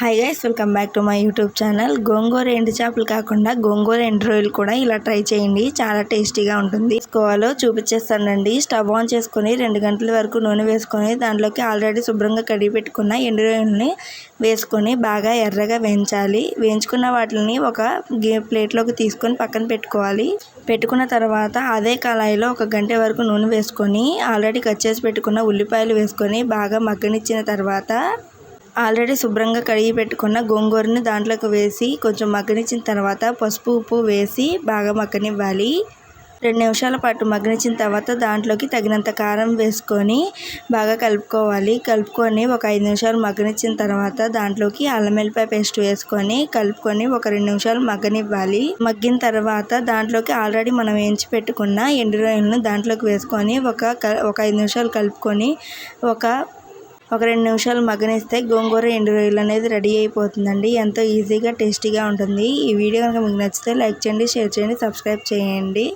Hi guys welcome back to my YouTube channel గోంగూర ఎండు చేపలు కాకుండా గోంగూర ఎండు రొయ్యలు కూడా ఇలా ట్రై చేయండి. చాలా టేస్టీగా ఉంటుంది. తీసుకోవాలో చూపించేస్తానండి. స్టవ్ ఆన్ చేసుకొని రెండు గంటల వరకు నూనె వేసుకొని దాంట్లోకి ఆల్రెడీ శుభ్రంగా కడిగి పెట్టుకున్న ఎండు రొయ్యల్ని వేసుకొని బాగా ఎర్రగా వేయించాలి. వేయించుకున్న వాటిని ఒక గే- ప్లేట్లోకి తీసుకొని పక్కన పెట్టుకోవాలి. పెట్టుకున్న తర్వాత అదే కళాయిలో ఒక గంట వరకు నూనె వేసుకొని ఆల్రెడీ కట్ చేసి పెట్టుకున్న ఉల్లిపాయలు వేసుకొని బాగా మగ్గనిచ్చిన తర్వాత ఆల్రెడీ శుభ్రంగా కడిగి పెట్టుకున్న గోంగూరని దాంట్లోకి వేసి కొంచెం మగ్గనిచ్చిన తర్వాత పసుపు ఉప్పు వేసి బాగా మగ్గనివ్వాలి. రెండు నిమిషాల పాటు మగ్గనిచ్చిన తర్వాత దాంట్లోకి తగినంత కారం వేసుకొని బాగా కలుపుకోవాలి. కలుపుకొని ఒక ఐదు నిమిషాలు మగ్గనిచ్చిన తర్వాత దాంట్లోకి అల్లం వెల్లిపాయ పేస్ట్ వేసుకొని కలుపుకొని ఒక రెండు నిమిషాలు మగ్గనివ్వాలి. మగ్గిన తర్వాత దాంట్లోకి ఆల్రెడీ మనం వేయించి పెట్టుకున్న ఎండు రొయ్యలను దాంట్లోకి వేసుకొని ఒక క- ఒక ఐదు నిమిషాలు కలుపుకొని ఒక ఒక రెండు నిమిషాలు మగ్గనిస్తే గోంగూర ఎండు రొయ్యలు అనేది రెడీ అయిపోతుందండి. ఎంతో ఈజీగా టేస్టీగా ఉంటుంది. ఈ వీడియో కనుక మీకు నచ్చితే లైక్ చేయండి షేర్ చేయండి సబ్స్క్రైబ్ చేయండి.